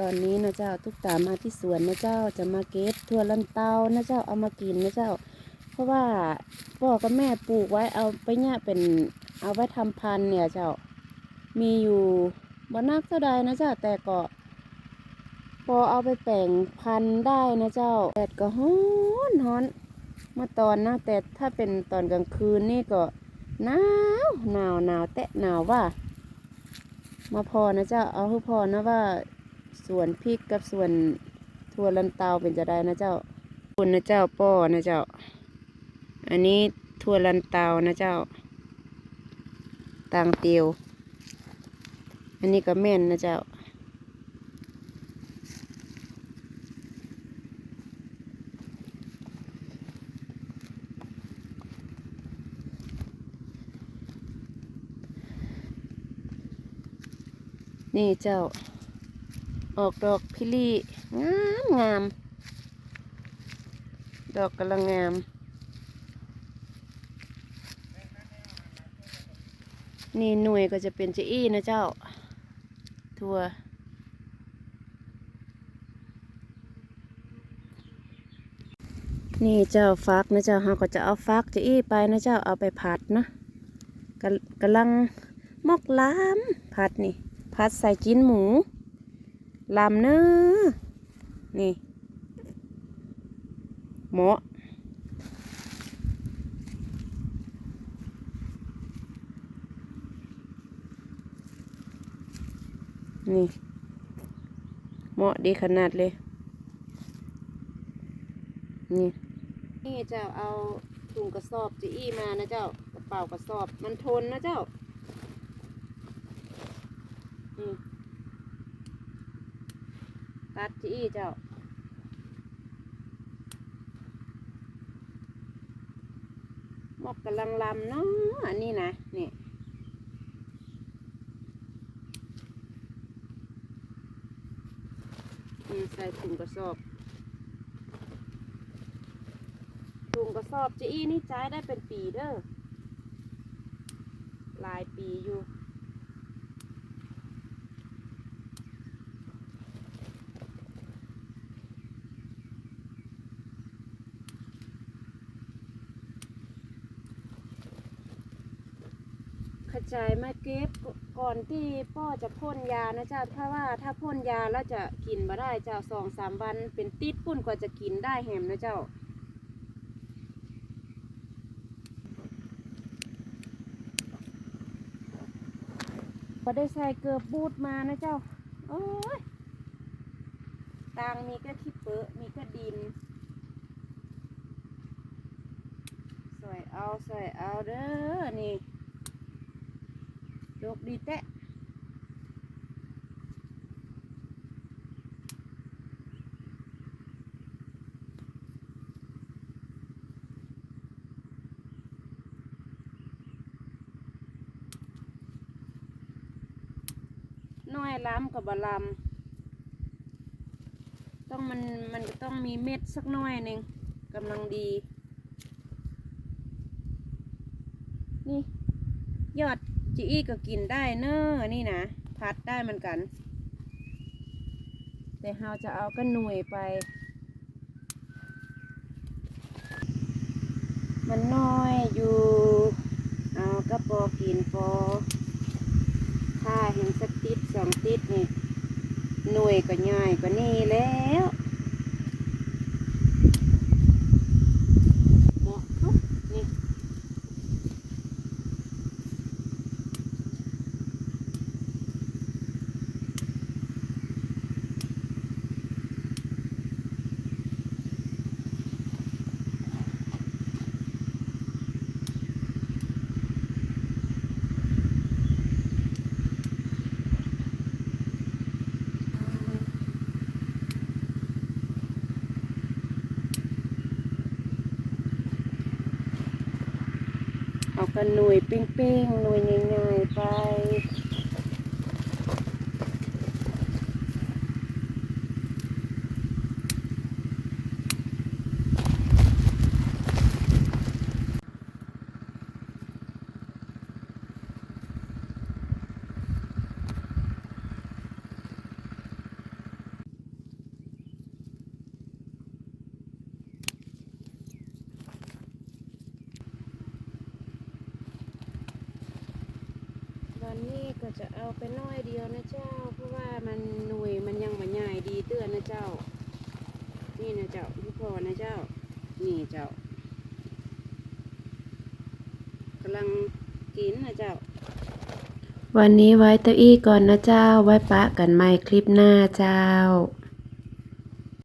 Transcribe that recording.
ตอนนี้นะเจ้าทุกตามาที่สวนนะเจ้าจะมาเก็บถั่วลันเตานะเจ้าเอามากินนะเจ้า เพราะว่าพ่อกับแม่ปลูกไว้เอาไปเนี่ยเป็นเอาไว้ทำพันธุ์เนี่ยเจ้ามีอยู่บ่นักเท่าใดนะเจ้าแต่ก็พอเอาไปแต่งพันธุ์ได้นะเจ้าแดดก็ฮ้อนฮ้อนเมื่อตอนนะแต่ถ้าเป็นตอนกลางคืนนี่ก็หนาวหนาวหนาวแตะหนาวว่า มาพอนะเจ้าเอาให้พอนะว่า ส่วนพริกกับส่วนถั่วลันเตาเป็นจะได้นะเจ้าคุณนะเจ้าป้อนะเจ้า อันนี้ถั่วลันเตานะเจ้าตังเตียว อันนี้ก็แม่นนะเจ้านี่เจ้า ออกดอกพิลีงามงาม ดอกกำลังงามนี่หน่วยก็จะเป็นเจอี้นะเจ้า ทัวนี่เจ้าฟักนะเจ้าเราก็จะเอาฟักเจอี้ไปนะเจ้าเอาไปผัดนะกะกำลังมอกล้ามผัดนี่ ผัดใส่จิ้นหมู ลำเนื้อนี่เหมาะนี่เหมาะดีขนาดเลย นี่นี่เจ้าเอาถุงกระสอบจีอี้มานะเจ้ากระเป๋ากระสอบมันทนนะเจ้านี่ ตัดจีเจ้าหมอกกำลังลำเนาะอันนี้นะนี่นี่ใส่ถุงกระสอบถุงกระสอบจีนี่ใช้ได้เป็นปีเด้อหลายปีอยู่ ขจายมาเก็บก่อนที่พ่อจะพ่นยานะเจ้าถ้าะว่าถ้าพ่นยาแล้วจะกินมาได้เจ้าสองสามวันเป็นติดปุ่นกว่าจะกินได้แหมนะเจ้าพอได้ใส่เกือบบูดมานะเจ้า โอ้ยตางมีก็ขี้เปอะมีก็ดินใส่เอาใส่เอาเด้อนี่ กดีแตะน้อยล้ำกับบะลำต้องมันมันต้องมีเม็ดสักน้อยหนึ่งกำลังดี นี่ ยอด จีอี้ก็กินได้เนอะนี่นะพัดได้เหมือนกัน แต่เราจะเอาก็หน่วยไป มันน้อยอยู่ เอาก็ปอกินปอถ้าเห็นสักติดสองติดนี่หน่วยก็ง่ายกว่านี้แล้วเหมาะทุกนี่ เอา กันหน่วยเป้งๆหน่วยง่าย ๆไปวันนี้ก็จะเอาไปน้อยเดียวนะเจ้า เพราะว่ามันหน่วยมันยังไม่ใหญ่ดีเตือนนะเจ้า นี่นะเจ้าพี่พอนะเจ้า นี่เจ้ากำลังกินนะเจ้า วันนี้ไว้เต้าอี้ก่อนนะเจ้า ไว้ปะกันใหม่คลิปหน้าเจ้า